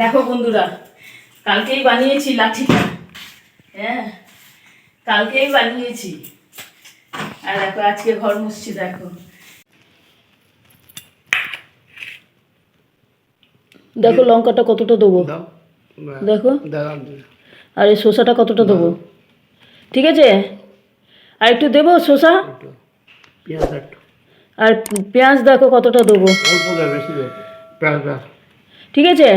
দেখো বন্ধুরা কালকেই বানিয়েছি লাঠিটা। হ্যাঁ কালকেই বানিয়েছি। আর দেখো আজকে ঘর মুছছি দেখো। দেখো লঙ্কাটা কতটা দেবো? দেখো। আর এই শসাটা কতটা দেবো? ঠিক আছে? আর একটু দেবো শসা? আর পেঁয়াজ দেখো কতটা দেবো। ঠিক আছে?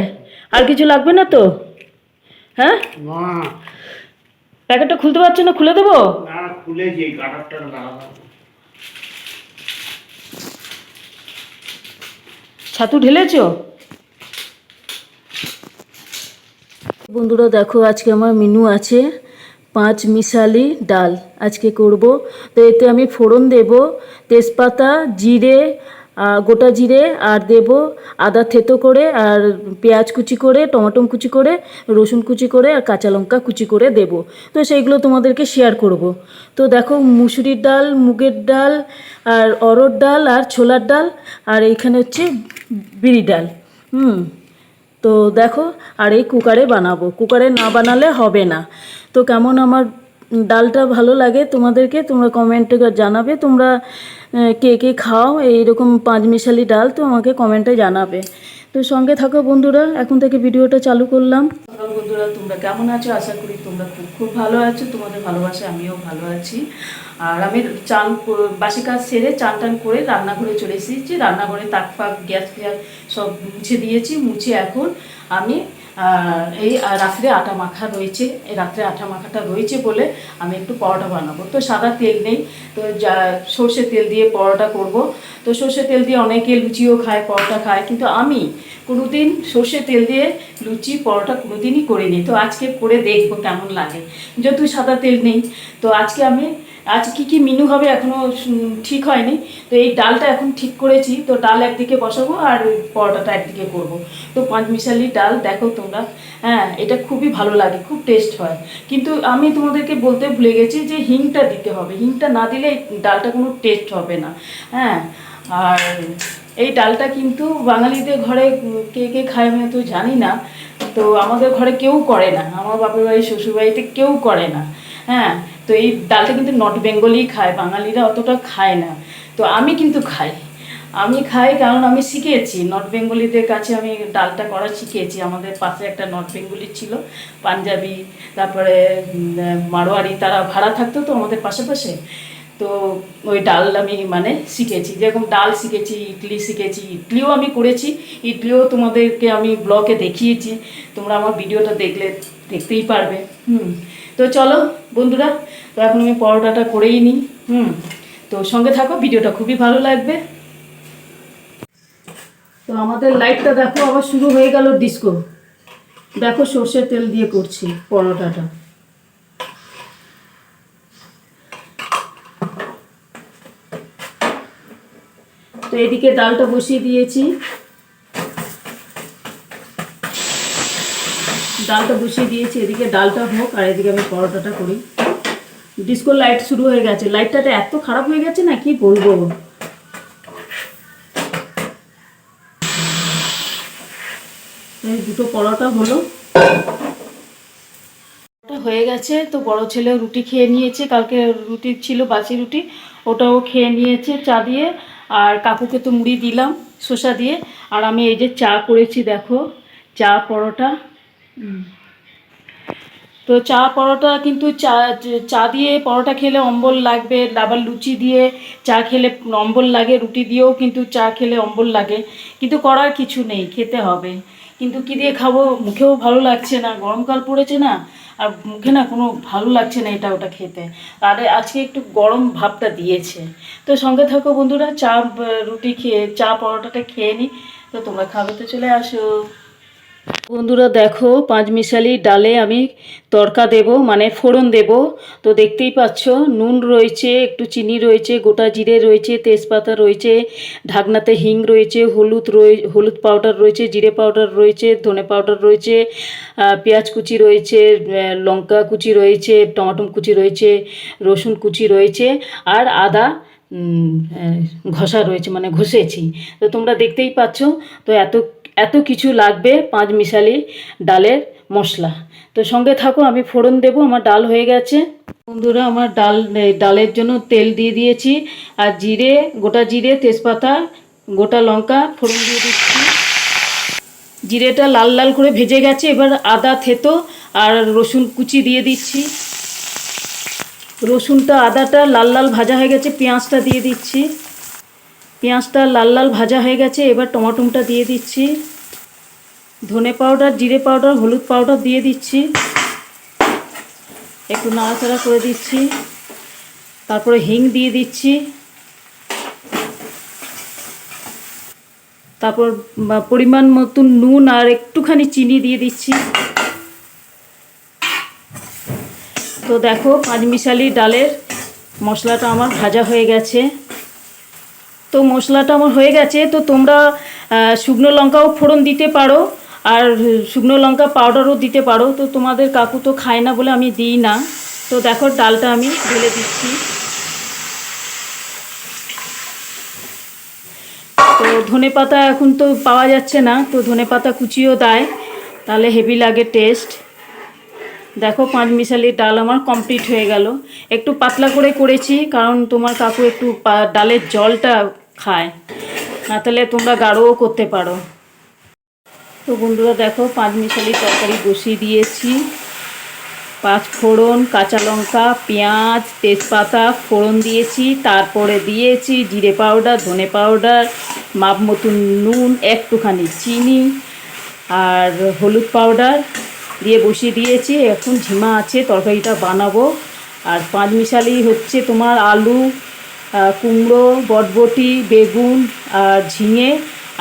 আর কিছু লাগবে না তো? হ্যাঁ? প্যাকেটটা খুলতে পারছ না? খুলে দেবো? ছাতু ঢেলেছ? বন্ধুরা দেখো আজকে আমার মেনু আছে পাঁচ মিশালি ডাল আজকে করব। তো এতে আমি ফোড়ন দেব তেজপাতা জিরে গোটা জিরে আর দেব আদা থেতো করে আর পেঁয়াজ কুচি করে টমেটো কুচি করে, রসুন কুচি করে আর কাঁচা লঙ্কা কুচি করে দেব। তো সেইগুলো তোমাদেরকে শেয়ার করব। তো দেখো মুসুরির ডাল, মুগের ডাল আর অরড় ডাল আর ছোলার ডাল আর এইখানে হচ্ছে বিড়ি ডাল। হুম, তো দেখো আর এই কুকারে বানাবো। কুকারে না বানালে হবে না। তো কেমন আমার ডালটা ভালো লাগে তোমাদেরকে, তোমরা কমেন্টে জানাবে, তোমরা কে কে খাও, এইরকম পাঁচমিশালি ডাল তো আমাকে কমেন্টে জানাবে। তো সঙ্গে থাকো বন্ধুরা, এখন থেকে ভিডিওটা চালু করলাম। বন্ধুরা, তোমরা কেমন আছো? আশা করি তোমরা খুব খুব ভালো আছো। তোমাদের ভালোবাসা আমিও ভালো আছি। আর আমি চান বাসি কাজ সেরে চান টান করে রান্নাঘরে চলে এসেছি। রান্নাঘরে তাক ফাক, গ্যাস ফ্যাস সব মুছে দিয়েছি, মুছে এখন আমি এই রাত্রে আটা মাখা রয়েছে, এই রাত্রে আটা মাখাটা রয়েছে বলে আমি একটু পরোটা বানাবো। তো সাদা তেল নেই, তো যা সর্ষের তেল দিয়ে পরোটা করব। তো সর্ষের তেল দিয়ে অনেকে লুচিও খায়, পরোটা খায়, কিন্তু আমি কোনোদিন সর্ষের তেল দিয়ে লুচি, পরোটা কোনোদিনই করিনি। তো আজকে করে দেখব কেমন লাগে। যেহেতু সাদা তেল নেই, তো আজকে আমি আজ কি কি মেনু হবে এখনও উম, ঠিক হয়নি। তো এই ডালটা এখন ঠিক করেছি। তো ডাল একদিকে বসাবো আর পরোটাটা একদিকে করব। তো পাঁচ মিশালি ডাল দেখো তোমরা। হ্যাঁ এটা খুবই ভালো লাগে খুব টেস্ট হয়। কিন্তু আমি তোমাদেরকে বলতে ভুলে গেছি যে হিংটা দিতে হবে। হিংটা না দিলে ডালটা কোনো টেস্ট হবে না। হ্যাঁ আর এই ডালটা কিন্তু বাঙালিদের ঘরে কে কে খায় আমি তো জানি না। তো আমাদের ঘরে কেউ করে না। আমার বাপের বাড়ি শ্বশুর বাড়িতে কেউ করে না। হ্যাঁ তো এই ডালটা কিন্তু নর্থ বেঙ্গলি খায়, বাঙালিরা অতটা খায় না। তো আমি কিন্তু খাই। আমি খাই কারণ আমি শিখেছি, নর্থ বেঙ্গলিদের কাছে আমি ডালটা করা শিখেছি। আমাদের পাশে একটা নর্থ বেঙ্গলি ছিল, পাঞ্জাবি, তারপরে মারোয়ারি, তারা ভাড়া থাকতো তো আমাদের পাশে পাশে তো ওই ডাল আমি মানে শিখেছি, যেরকম ডাল শিখেছি, ইডলি শিখেছি, ইডলিও আমি করেছি। ইডলিও তোমাদেরকে আমি ব্লগে দেখিয়েছি। তোমরা আমার ভিডিওটা দেখলে দেখতেই পারবে। হুম। তো চলো বন্ধুরা তো এখন আমি পরোটাটা করেই নিই। হুম। তো সঙ্গে থাকো ভিডিওটা খুবই ভালো লাগবে। তো আমাদের লাইটটা দেখো আবার শুরু হয়ে গেল ডিস্কো। দেখো সর্ষের তেল দিয়ে করছি পরোটাটা। তো এদিকে ডালটা বসিয়ে দিয়েছি। ডালটা বসিয়ে দিয়েছি, এদিকে ডালটা হোক আর এদিকে আমি পরোটাটা করি। ডিস্কো লাইট শুরু হয়ে গেছে। লাইটটাটা এত খারাপ হয়ে গেছে না, কি বলব? এই দুটো পরোটা হলো। হয়ে গেছে, তো বড় ছেলে রুটি খেয়ে নিয়েছে। কালকে রুটি ছিল বাসি রুটি, ওটাও খেয়ে নিয়েছে চা দিয়ে। আর কাকুকে তো মুড়ি দিলাম, শসা দিয়ে। আর আমি এই যে চা করেছি, দেখো, চা, পরোটা। তো চা পরোটা কিন্তু চা চা দিয়ে পরোটা খেলে অম্বল লাগবে, আবার লুচি দিয়ে চা খেলে অম্বল লাগে, রুটি দিয়েও কিন্তু চা খেলে অম্বল লাগে। কিন্তু করার কিছু নেই, খেতে হবে। কিন্তু কি দিয়ে খাব? মুখেও ভালো লাগছে না, গরমকাল পড়েছে না, আর মুখে না কোনো ভালো লাগছে না এটা ওটা খেতে। আর আজকে একটু গরম ভাবটা দিয়েছে। তো সঙ্গে থাকো বন্ধুরা, চা, রুটি খেয়ে, চা পরোটাটা খেয়ে নিই তো তোমরা খাবে তো চলে আসো। বন্ধুরা দেখো, পাঁচমিশালি ডালে আমি তড়কা দেব মানে ফোড়ন দেব। তো দেখতেই পাচ্ছ, নুন রয়েছে, একটু চিনি রয়েছে, গোটা জিরে রয়েছে, তেজপাতা রয়েছে, ঢাকনাতে হিং রয়েছে, হলুদ রয়ে, হলুদ পাউডার রয়েছে, জিরে পাউডার রয়েছে, ধনে পাউডার রয়েছে পেঁয়াজ কুচি রয়েছে লঙ্কা কুচি রয়েছে টমাটো কুচি রয়েছে, রসুন কুচি রয়েছে, আর আদা ঘষা রয়েছে মানে ঘষেছি। তো তোমরা দেখতেই পাচ্ছ, তো এত এত কিছু লাগবে পাঁচ মিশালি ডালের মশলা। তো সঙ্গে থাকো, আমি ফোড়ন দেবো, আমার ডাল হয়ে গেছে। বন্ধুরা, আমার ডাল ডালের জন্য তেল দিয়ে দিয়েছি। আর জিরে, গোটা জিরে, তেজপাতা, গোটা লঙ্কা ফোড়ন দিয়ে দিচ্ছি। জিরেটা লাল লাল করে ভেজে গেছে, এবার আদা, থেতো আর রসুন কুচি দিয়ে দিচ্ছি। রসুনটা, আদাটা লাল লাল ভাজা হয়ে গেছে, পেঁয়াজটা দিয়ে দিচ্ছি। পেঁয়াজটা লাল লাল ভাজা হয়ে গেছে, এবার টমাটোমটা দিয়ে দিচ্ছি। ধনে পাউডার, জিরে পাউডার, হলুদ পাউডার দিয়ে দিচ্ছি। একটু নাড়াচাড়া করে দিচ্ছি। তারপরে হিং দিয়ে দিচ্ছি। তারপর পরিমাণ মতন নুন আর একটুখানি চিনি দিয়ে দিচ্ছি। তো দেখো, পাঁচমিশালি ডালের মশলাটা আমার ভাজা হয়ে গেছে। তো মশলাটা আমার হয়ে গেছে, তো তোমরা শুকনো লঙ্কাও ফোড়ন দিতে পারো আর শুকনো লঙ্কা পাউডারও দিতে পারো। তো তোমাদের কাকু তো খায় না বলে আমি দিই না। তো দেখো ডালটা আমি ঢেলে দিচ্ছি। তো ধনে পাতা এখন তো পাওয়া যাচ্ছে না, তো ধনে পাতা কুচিও দেয়, তাহলে হেভি লাগে টেস্ট। দেখো পাঁচ মিশালি ডাল আমার কমপ্লিট হয়ে গেল। একটু পাতলা করে করেছি, কারণ তোমার কাকু একটু ডালের জলটা খায়। না তাহলে তোমরা গাঢ়ও করতে পারো। তো বন্ধুরা দেখো, পাঁচ মিশালি তরকারি বসিয়ে দিয়েছি। পাঁচ ফোড়ন, কাঁচা লঙ্কা, পেঁয়াজ, তেজপাতা ফোড়ন দিয়েছি। তারপরে দিয়েছি জিরে পাউডার, ধনে পাউডার, মাপ মতন নুন, একটুখানি চিনি আর হলুদ পাউডার দিয়ে বসিয়ে দিয়েছি। এখন ঝিমা আছে, তরকারিটা বানাবো। আর পাঁচ মিশালি হচ্ছে তোমার আলু কুমড়ো, বটবটি, বেগুন আর ঝিঙে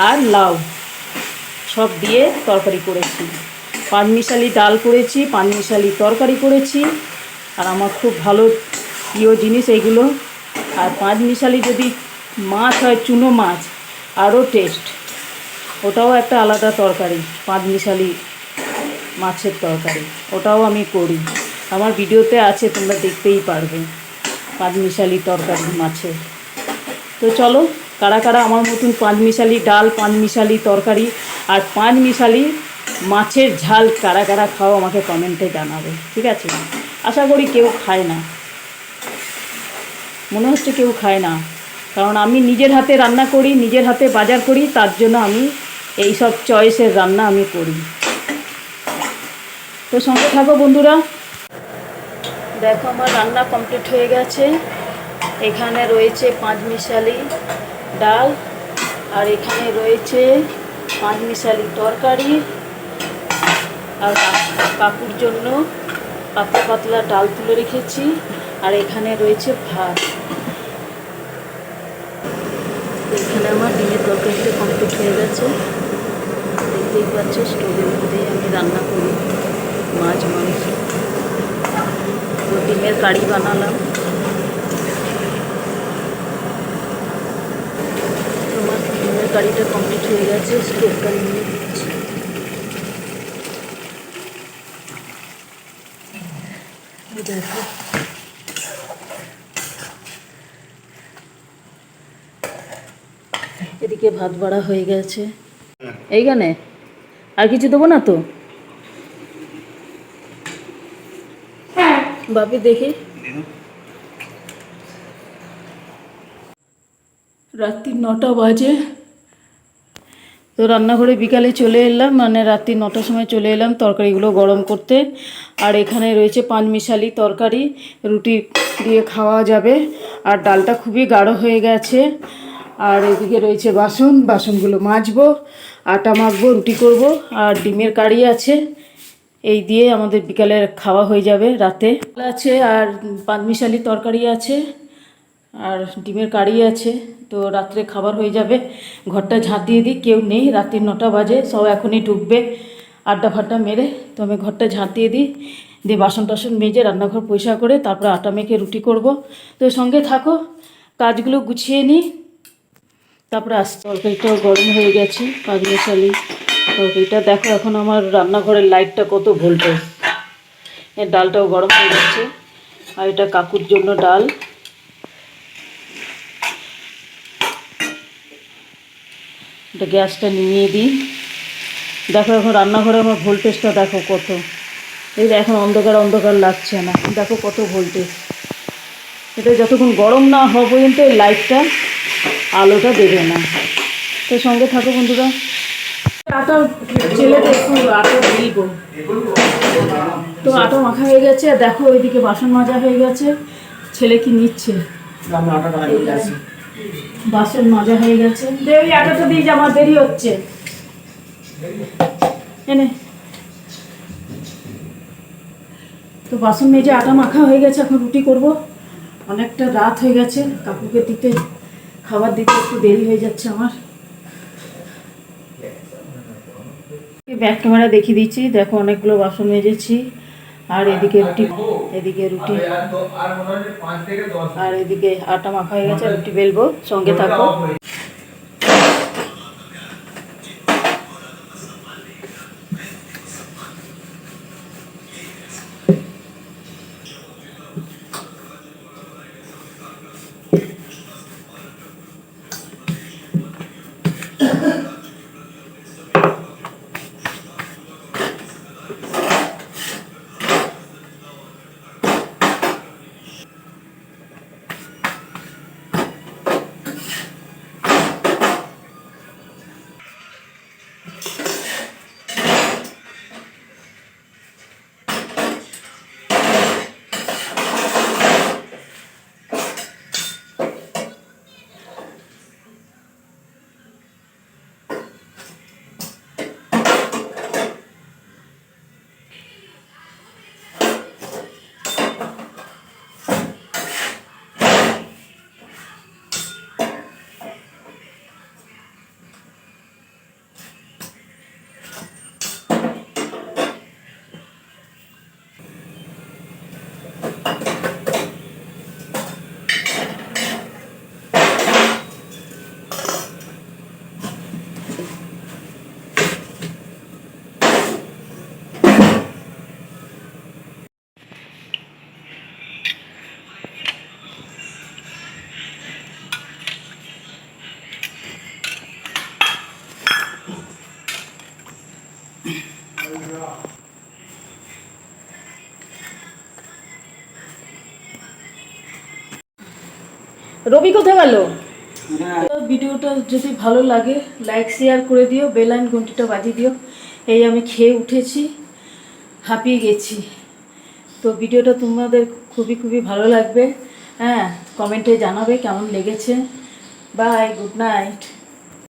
আর লাউ সব দিয়ে তরকারি করেছি। পাঁচমিশালি ডাল করেছি পাঁচমিশালি তরকারি করেছি। আর আমার খুব ভালো প্রিয় জিনিস এইগুলো। আর পাঁচমিশালি যদি মাছ হয়, চুনো মাছ, আরও টেস্ট ওটাও একটা আলাদা তরকারি পাঁচমিশালি মাছের তরকারি, ওটাও আমি করি। আমার ভিডিওতে আছে, তোমরা দেখতেই পারবে। পাঁচমিশালি তরকারি মাছের তো চলো, কারা কারা আমার মতন পাঁচমিশালি ডাল পাঁচ মিশালি তরকারি আর পাঁচ মিশালি মাছের ঝাল কারা কারা খাও আমাকে কমেন্টে জানাবে, ঠিক আছে? আশা করি কেউ খায় না। মনে হচ্ছে কেউ খায় না। কারণ আমি নিজের হাতে রান্না করি, নিজের হাতে বাজার করি, তার জন্য আমি এই সব চয়েসের রান্না আমি করি। তো সঙ্গে থাকো বন্ধুরা। দেখো আমার রান্না কমপ্লিট হয়ে গেছে। এখানে রয়েছে পাঁচ মিশালি ডাল, আর এখানে রয়েছে পাঁচ মিশালি তরকারি, আর কাকুর জন্য পাতলা পাতলা ডাল তুলে রেখেছি, আর এখানে রয়েছে ভাত। এখানে আমার ডিমের তরকারিটা কমপ্লিট হয়ে গেছে। দেখতেই পাচ্ছ স্টোভের মধ্যেই আমি রান্না করি। মাছ, মাংস। ডিমের কারি বানালাম। তোমার ডিমের কারিটা কমপ্লিট হয়ে গেছে স্টোভটা নিয়ে দিচ্ছি দেখো। এদিকে ভাত বাড়া হয়ে গেছে। এইখানে? আর কিছু দেবো না তো? বাপি, দেখি। রাত্রি নটা বাজে। তো রান্নাঘরে বিকালে চলে এলাম মানে রাত্রি নটার সময় চলে এলাম তরকারিগুলো গরম করতে। আর এখানে রয়েছে পাঁচমিশালি তরকারি, রুটি দিয়ে খাওয়া যাবে। আর ডালটা খুবই গাঢ় হয়ে গেছে। আর এদিকে রয়েছে বাসন, বাসনগুলো মাজবো, আটা মাখবো, রুটি করব। আর ডিমের কারি আছে। এই দিয়ে আমাদের বিকালের খাওয়া হয়ে যাবে রাতে। আছে আর পাঁচমিশালি তরকারি আছে আর ডিমের কারি আছে। তো রাত্রে খাবার হয়ে যাবে। ঘরটা ঝাঁট দিয়ে দিই, কেউ নেই। রাত্রি নটা বাজে, সব এখনই ঢুকবে। আড্ডা ফাড্ডা মেরে তো আমি ঘরটা ঝাঁট দিয়ে দিই। দিয়ে বাসন টাসন মেজে রান্নাঘর পয়সা করে তারপরে আটা মেখে রুটি করব। তো সঙ্গে থাকো, কাজগুলো গুছিয়ে নিই। তারপরে আস তরকারিটাও গরম হয়ে গেছে পাঁচ মশালি তরকারিটা দেখো এখন আমার রান্নাঘরের লাইটটা কত ভোল্টেজ এর ডালটাও গরম হয়ে যাচ্ছে আর এটা কাকুর জন্য ডাল। এটা গ্যাসটা নিয়ে দিই। দেখো এখন রান্নাঘরে আমার ভোল্টেজটা দেখো কত। এই এখন অন্ধকার অন্ধকার লাগছে না। দেখো কত ভোল্টেজ এটা যতক্ষণ গরম না হওয়া পর্যন্ত লাইটটা আলোটা দেবে না। তো সঙ্গে থাকো বন্ধুরা। আটা আটা তো আটা মাখা হয়ে গেছে আর দেখো ওইদিকে বাসন মাজা হয়ে গেছে ছেলে কি নিচ্ছে? বাসন মাজা হয়ে গেছে। ওই আটাটা দিয়ে যা, আমার দেরি হচ্ছে। এনে তো বাসন মেজে আটা মাখা হয়ে গেছে এখন রুটি করব। অনেকটা রাত হয়ে গেছে কাকুকে দিতে খাবার দিতে একটু দেরি হয়ে যাচ্ছে আমার। ব্যাক ক্যামেরা দেখিয়ে দিচ্ছি। দেখো অনেকগুলো বাসন মেজেছি। আর এদিকে রুটি এদিকে রুটি। আর এদিকে আটা মাখা হয়ে গেছে রুটি বেলবো। সঙ্গে থাকো। রবি কোথায় গেল? ভিডিওটা যদি ভালো লাগে লাইক শেয়ার করে দিও বেলাইন ঘন্টিটা বাজিয়ে দিও। এই আমি খেয়ে উঠেছি হাঁপিয়ে গেছি। তো ভিডিওটা তোমাদের খুবই খুবই ভালো লাগবে। হ্যাঁ কমেন্টে জানাবে কেমন লেগেছে। Bye good night